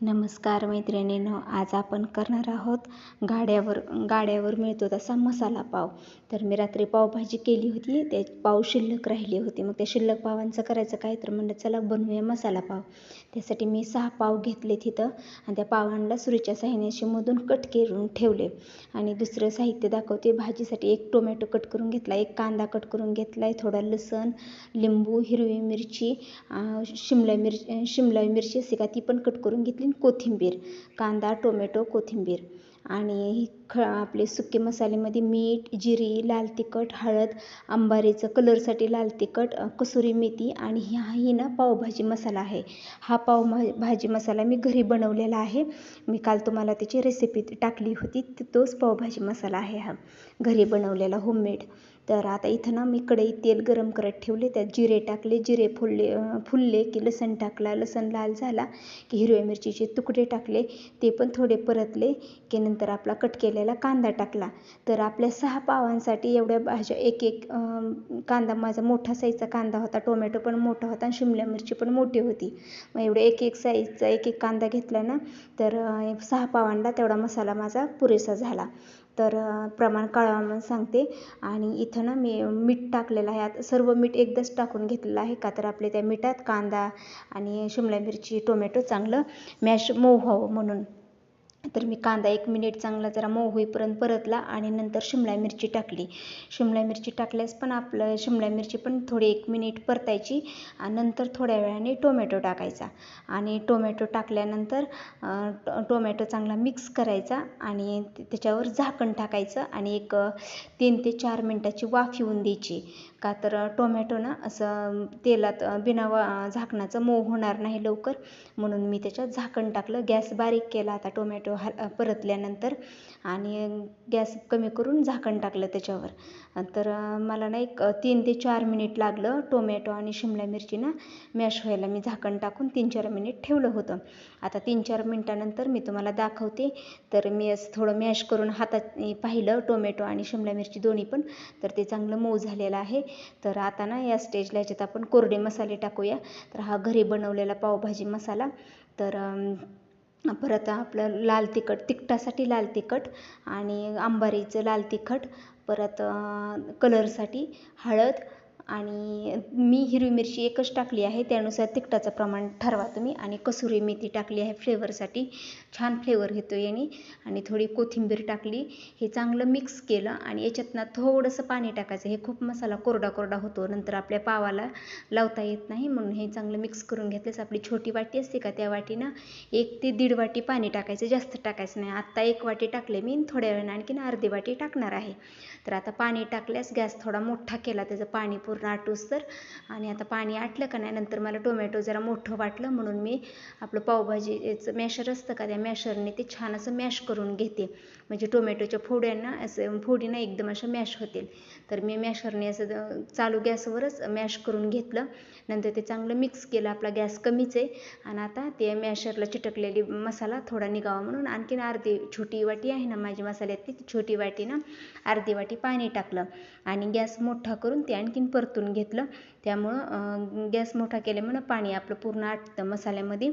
नमस्कार मैत्रिणींनो आज आपण करणार आहोत गाड्यावर गाड्यावर मिळतो तसा मसाला पाव. तर मी रात्री पावभाजी केली होती ते पाव शिल्लक राहिली होती. मग त्या शिल्लक पावांचं करायचं काय? तर म्हणलं चला बनवूया मसाला पाव. त्यासाठी मी सहा पाव घेतले तिथं आणि त्या पावांना सुरीच्या साह्याने मधून कट करून ठेवले. आणि दुसरं साहित्य दाखवते. भाजीसाठी एक टोमॅटो कट करून घेतला एक कांदा कट करून घेतला आहे थोडा लसण लिंबू हिरवी मिरची शिमला मिरची शिमला मिरची असे का ती पण कट करून घेतली. कोथिंबीर कांदा टोमॅटो कोथिंबीर आणि ख आपले सुके मसाल्यामध्ये मीठ जिरी लाल तिखट हळद अंबारीचं कलरसाठी लाल तिखट कसुरी मेथी आणि ही ना पावभाजी मसाला आहे. हा पाव भाजी मसाला मी घरी बनवलेला आहे. मी काल तुम्हाला त्याची रेसिपी टाकली होती. तोच पावभाजी मसाला आहे हा. घरी बनवलेला होममेड तर आता इथं ना मी कढई तेल गरम करत ठेवले. त्यात जिरे टाकले. जिरे फुलले फुलले की लसण टाकला. लसण लाल झाला की हिरव्या मिरचीचे तुकडे टाकले. ते पण थोडे परतले की नंतर आपला कट केलेला कांदा टाकला. तर आपल्या सहा पावांसाठी एवढ्या भाज्या एक एक कांदा माझा मोठा साईजचा कांदा होता. टोमॅटो पण मोठा होता आणि शिमला मिरची पण मोठी होती. मग एवढे एक एक साईजचा एक एक कांदा घेतला ना तर सहा पावांना तेवढा मसाला माझा पुरेसा झाला. तर प्रमाण कळवा सांगते. आणि इथं ना मी मीठ टाकलेलं आहे. आता सर्व मीठ एकदाच टाकून घेतलेलं आहे. का तर आपले त्या मिठात कांदा आणि शिमला मिरची टोमॅटो चांगलं मॅश मऊ व्हावं म्हणून. तर मी कांदा एक मिनिट चांगला जरा मऊ होईपर्यंत परतला आणि नंतर शिमला मिरची टाकली. शिमला मिरची टाकल्यास पण आपलं शिमला मिरची पण थोडी एक मिनिट परतायची आणि नंतर थोड्या वेळाने टोमॅटो टाकायचा. आणि टोमॅटो टाकल्यानंतर टोमॅटो चांगला मिक्स करायचा आणि त्याच्यावर झाकण टाकायचं आणि एक तीन ते चार मिनटाची वाफ येऊन द्यायची. का तर टोमॅटो ना असं तेलात बिना वा झाकणाचं मऊ होणार नाही लवकर. म्हणून मी त्याच्यात झाकण टाकलं. गॅस बारीक केला आता टोमॅटो हा परतल्यानंतर. आणि गॅस कमी करून झाकण टाकलं त्याच्यावर. तर मला ना एक तीन ते चार मिनिट लागलं टोमॅटो आणि शिमला मिरची ना मॅश व्हायला. मी झाकण टाकून तीन चार मिनिट ठेवलं होतं. आता तीन चार मिनटानंतर मी तुम्हाला दाखवते. तर मी असं थोडं मॅश करून हातात पाहिलं टोमॅटो आणि शिमला मिरची दोन्ही पण. तर ते चांगलं मऊ झालेलं आहे. तर आता ना या स्टेजला याच्यात आपण कोरडे मसाले टाकूया. तर हा घरी बनवलेला पावभाजी मसाला. तर परत आपलं लाल तिखट तिखटासाठी लाल तिखट आणि आंबारीचं लाल तिखट परत कलरसाठी हळद आणि मी हिरवी मिरची एकच टाकली आहे त्यानुसार तिखटाचं प्रमाण ठरवा तुम्ही. आणि कसुरी मेथी टाकली आहे फ्लेवरसाठी छान फ्लेवर येतो याने. आणि थोडी कोथिंबीर टाकली. हे चांगलं मिक्स केलं आणि याच्यातनं थोडंसं पाणी टाकायचं. हे खूप मसाला कोरडा कोरडा होतो नंतर आपल्या पावाला लावता येत नाही. म्हणून हे चांगलं मिक्स करून घेतल्यास आपली छोटी वाटी असते का त्या वाटीनं एक ते दीड वाटी पाणी टाकायचं. जास्त टाकायचं नाही. आत्ता एक वाटी टाकले मी. थोड्या वेळानं आणखीन अर्धी वाटी टाकणार आहे. तर आता पाणी टाकल्यास गॅस थोडा मोठा केला त्याचं पाणी पूर्ण पूर्ण तर. आणि आता पाणी आटलं का नाही नंतर मला टोमॅटो जरा मोठं वाटलं म्हणून मी आपलं पावभाजीचं मॅशर असतं का त्या मॅशरने ते छान असं मॅश करून घेते. म्हणजे टोमॅटोच्या फोड्यांना असं फोडीना एकदम अशा मॅश होतील. तर मी मॅशरने असं चालू गॅसवरच मॅश करून घेतलं. नंतर ते चांगलं मिक्स केलं आपला गॅस कमीच आहे. आणि आता ते मॅशरला चिटकलेली मसाला थोडा निघावा म्हणून आणखीन अर्धी छोटी वाटी आहे ना माझी मसाल्यात ती छोटी वाटी ना अर्धी वाटी पाणी टाकलं. आणि गॅस मोठा करून ते आणखीन परतून घेतलं. त्यामुळं गॅस मोठा केल्यामुळं पाणी आपलं पूर्ण आटतं. मसाल्यामध्ये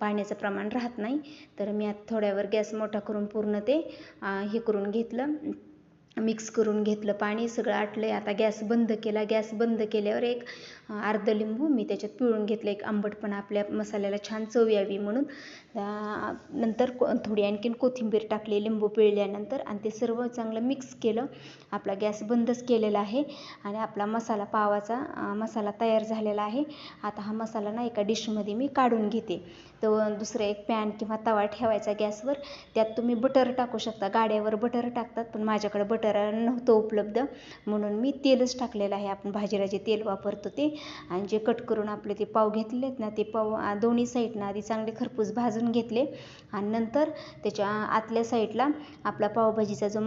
पाण्याचं प्रमाण राहत नाही. तर मी आता थोड्यावर गॅस मोठा करून पूर्ण ते हे करून घेतलं. मिक्स करून घेतलं पाणी सगळं आटलं आहे आता गॅस बंद केला. गॅस बंद केल्यावर एक अर्ध लिंबू मी त्याच्यात पिळून घेतलं. एक आंबटपणा आपल्या मसाल्याला छान चव यावी म्हणून. नंतर को थोडी आणखीन कोथिंबीर टाकली लिंबू पिळल्यानंतर. आणि ते सर्व चांगलं मिक्स केलं. आपला गॅस बंदच केलेला आहे. आणि आपला मसाला पावाचा मसाला तयार झालेला आहे. आता हा मसाला ना एका डिशमध्ये मी काढून घेते. तर दुसरं एक पॅन किंवा तवा ठेवायचा गॅसवर. त्यात तुम्ही बटर टाकू शकता. गाड्यावर बटर टाकतात पण माझ्याकडे बटर नव्हतं उपलब्ध. म्हणून मी तेलच टाकलेलं आहे. आपण भाजीला जे तेल वापरतो ते. आणि जे कट करून आपले ते पाव घेतले आहेत ना ते पाव दोन्ही साईडनं आधी चांगले खरपूस भाजून घेतले. आणि नंतर त्याच्या आतल्या साईडला आपला पावभाजीचा जो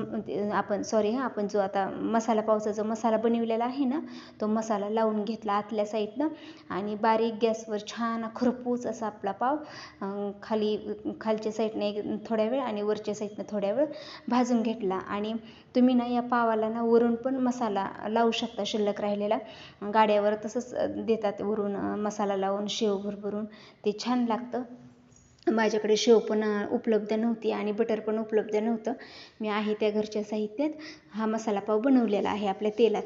आपण सॉरी हा आपण जो आता मसाला पावचा जो मसाला बनवलेला आहे ना तो मसाला लावून घेतला आतल्या साईडनं. आणि बारीक गॅसवर छान खरपूस असा आपला पाव खाली खालच्या साईडने थोड्या वेळ आणि वरच्या साईडनं थोड्या वेळ भाजून घेतला. आणि तुम्ही ना या पावाला ना वरून पण मसाला लावू शकता शिल्लक राहिलेला. गाड्यावर तसंच देतात वरून मसाला लावून शेव भरभरून. ते छान लागतं. माझ्याकडे शेव पण उपलब्ध नव्हती आणि बटर पण उपलब्ध नव्हतं. मी आहे त्या घरच्या साहित्यात. हा मसाला पाव बनवलेला आहे आपल्या तेलात.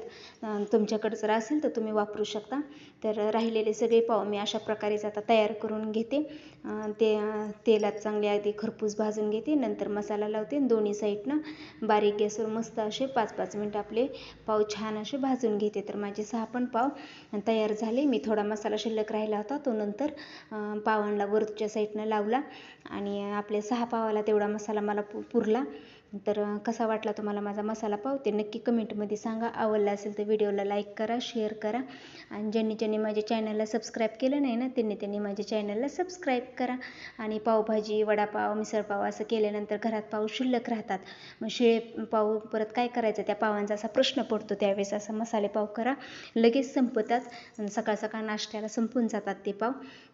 तुमच्याकडं जर असेल तर तुम्ही वापरू शकता. तर राहिलेले सगळे पाव मी अशा प्रकारेच आता तयार करून घेते. ते तेलात चांगले आधी खरपूस भाजून घेते. नंतर मसाला लावते. दोन्ही साईडनं बारीक गॅसवर मस्त असे पाच पाच मिनटं आपले पाव छान असे भाजून घेते. तर माझे सहा पण पाव तयार झाले. मी थोडा मसाला शिल्लक राहिला होता. तो नंतर पावांना वरच्या साईडनं लावला. आणि आपल्या सहा पावाला तेवढा मसाला मला पु पुरला. तर कसा वाटला तुम्हाला माझा मसाला पाव? ते नक्की कमेंटमध्ये सांगा. आवडला असेल तर व्हिडिओला लाईक करा शेअर करा. आणि ज्यांनी ज्यांनी माझ्या चॅनलला सबस्क्राईब केलं नाही ना त्यांनी त्यांनी माझ्या चॅनलला सबस्क्राईब करा. आणि पावभाजी वडापाव मिसळपाव असं केल्यानंतर घरात पाव शिल्लक राहतात. मग शिळे पाव परत काय करायचं? त्या पावांचा असा प्रश्न पडतो त्यावेळेस. असा मसाले पाव करा. लगेच संपतात. आणि सकाळ सकाळ नाश्त्याला संपून जातात ते पाव.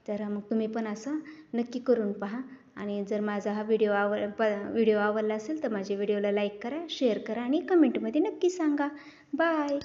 तर मग तुम्ही पण असं नक्की करून पहा. आणि जर माझा हा व्हिडिओ आव प व्हिडिओ आवडला असेल तर माझ्या व्हिडिओला लाईक करा शेअर करा आणि कमेंटमध्ये नक्की सांगा. बाय